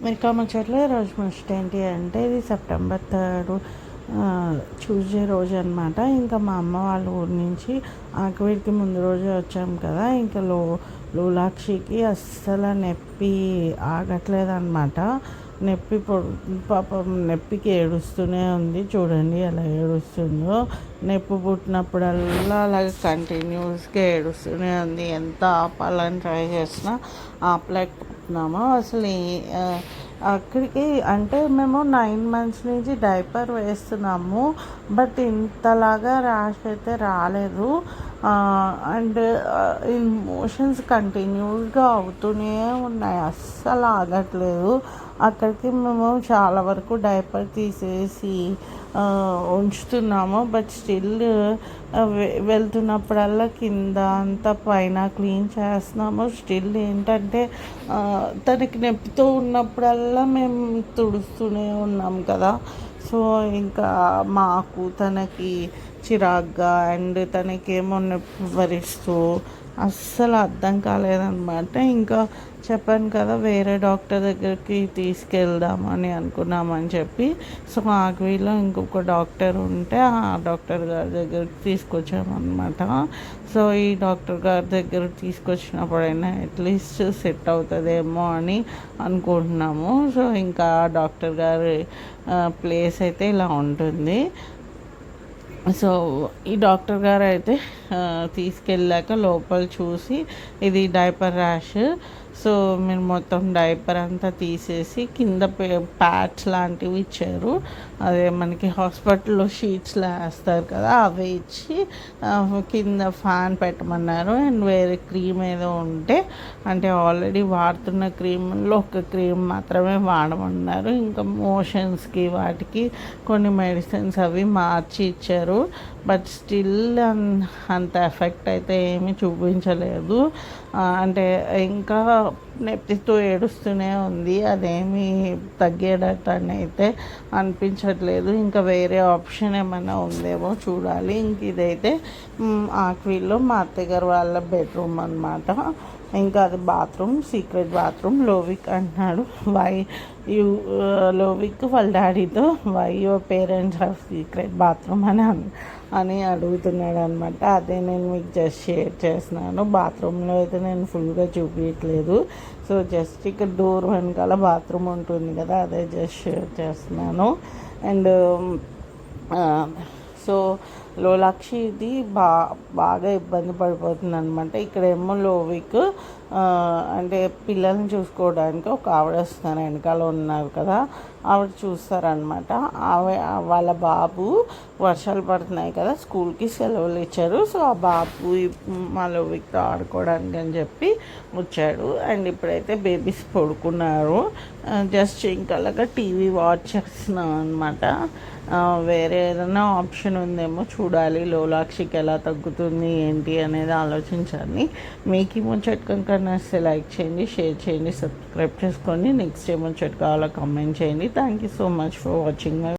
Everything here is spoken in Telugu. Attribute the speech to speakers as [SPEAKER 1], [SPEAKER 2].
[SPEAKER 1] అమెరికా ముచ్చట్లో రోజు ముచ్చట ఏంటి అంటే ఇది సెప్టెంబర్ థర్డ్ ట్యూస్డే రోజు అనమాట ఇంకా మా అమ్మ వాళ్ళ ఊరి నుంచి ఆకువీడికి ముందు రోజే వచ్చాం కదా. ఇంకా లో లోలాక్షికి అస్సలు నొప్పి ఆగట్లేదు అనమాట నొప్పి పాపం నొప్పికి ఏడుస్తూనే ఉంది. చూడండి ఎలా ఏడుస్తుందో. నొప్పి పుట్టినప్పుడల్లా అలాగే కంటిన్యూస్గా ఏడుస్తూనే ఉంది. ఎంత ఆపాలని ట్రై చేసినా ఆపలేకపోతున్నాము అసలు అక్కడికి అంటే మేము నైన్ మంత్స్ నుంచి డైపర్ వేస్తున్నాము బట్ ఇంతలాగా ర్యాష్ అయితే రాలేదు. అండ్ మోషన్స్ కంటిన్యూస్గా అవుతూనే ఉన్నాయి. అస్సలు ఆగట్లేదు. అక్కడికి మేము చాలా వరకు డైపర్ తీసేసి ఉంచుతున్నాము. బట్ స్టిల్ వెళ్తున్నప్పుడల్లా కింద అంతా పైన క్లీన్ చేస్తున్నాము. స్టిల్ ఏంటంటే తనకి నొప్పితో ఉన్నప్పుడల్లా మేము తుడుస్తూనే ఉన్నాం కదా. సో ఇంకా మాకు తనకి చిరాగ్గా అండ్ తనకేమో నొప్పి భరిస్తూ అస్సలు అర్థం కాలేదన్నమాట. ఇంకా చెప్పాను కదా వేరే డాక్టర్ దగ్గరికి తీసుకెళ్దామని అనుకున్నామని చెప్పి. సో ఆక్వీలో ఇంకొక డాక్టర్ ఉంటే ఆ డాక్టర్ గారి దగ్గరికి తీసుకొచ్చామన్నమాట. సో ఈ డాక్టర్ గారి దగ్గర తీసుకొచ్చినప్పుడైనా అట్లీస్ట్ సెట్ అవుతుందేమో అని అనుకుంటున్నాము. సో ఇంకా డాక్టర్ గారి ప్లేస్ అయితే ఇలా ఉంటుంది. సో ఈ డాక్టర్ గారు అయితే తీసుకెళ్ళాక లోపల చూసి ఇది డైపర్ ర్యాష్. సో మీరు మొత్తం డైపర్ అంతా తీసేసి కింద ప్యాడ్స్ లాంటివి ఇచ్చారు. అదే మనకి హాస్పిటల్లో షీట్స్లో వేస్తారు కదా అవి ఇచ్చి కింద ఫ్యాన్ పెట్టమన్నారు. అండ్ వేరే క్రీమ్ ఏదో ఉంటే అంటే ఆల్రెడీ వాడుతున్న క్రీమ్లో ఒక క్రీమ్ మాత్రమే వాడమన్నారు. ఇంకా మోషన్స్కి వాటికి కొన్ని మెడిసిన్స్ అవి మార్చి ఇచ్చారు. బట్ స్టిల్ అంత ఎఫెక్ట్ అయితే ఏమీ చూపించలేదు. అంటే ఇంకా నెప్పిస్తూ ఏడుస్తూనే ఉంది. అదేమీ తగ్గేటట్టు అని అయితే అనిపించట్లేదు. ఇంకా వేరే ఆప్షన్ ఏమైనా ఉందేమో చూడాలి. ఇంక ఇదైతే ఆక్వీల్లో మా అత్తగారు వాళ్ళ బెడ్రూమ్ అనమాట ఇంకా అది బాత్రూమ్ సీక్రెట్ బాత్రూమ్ లోవిక్ అంటున్నాడు. వై యూ లోవిక్ వాళ్ళ డాడీతో why your parents have secret bathroom అని అని అడుగుతున్నాడు అనమాట అదే నేను మీకు జస్ట్ షేర్ చేస్తున్నాను. బాత్రూంలో అయితే నేను ఫుల్గా చూపించట్లేదు సో జస్ట్ ఇక్కడ డోర్ వెనకాల బాత్రూమ్ ఉంటుంది కదా అదే జస్ట్ షేర్ చేస్తున్నాను. అండ్ సో లోలాక్షి ఇది బా బాగా ఇబ్బంది పడిపోతుంది అనమాట ఇక్కడేమో లోవిక్ అంటే పిల్లల్ని చూసుకోవడానికి ఒక ఆవిడ వస్తున్నారు వెనకాల ఉన్నారు కదా. ఆవిడ చూస్తారనమాట ఆవి వాళ్ళ బాబు వర్షాలు పడుతున్నాయి కదా స్కూల్కి సెలవులు ఇచ్చారు. సో ఆ బాబు మా లోవిక్తో ఆడుకోవడానికి అని చెప్పి వచ్చాడు. అండ్ ఇప్పుడైతే బేబీస్ పడుకున్నారు. జస్ట్ ఇంకలాగా టీవీ వాచ్ చేస్తున్నాం అనమాట వేరే ఏదైనా ఆప్షన్ ఉందేమో చూడాలి. లోలాక్షికి ఎలా తగ్గుతుంది ఏంటి అనేది ఆలోచించాలి మీకు ఈ ముచ్చట కనుక నచ్చితే లైక్ చేయండి షేర్ చేయండి సబ్స్క్రైబ్ చేసుకోండి నెక్స్ట్ ఏమో ముచ్చట కావాలో కామెంట్ చేయండి. Thank you so much for watching my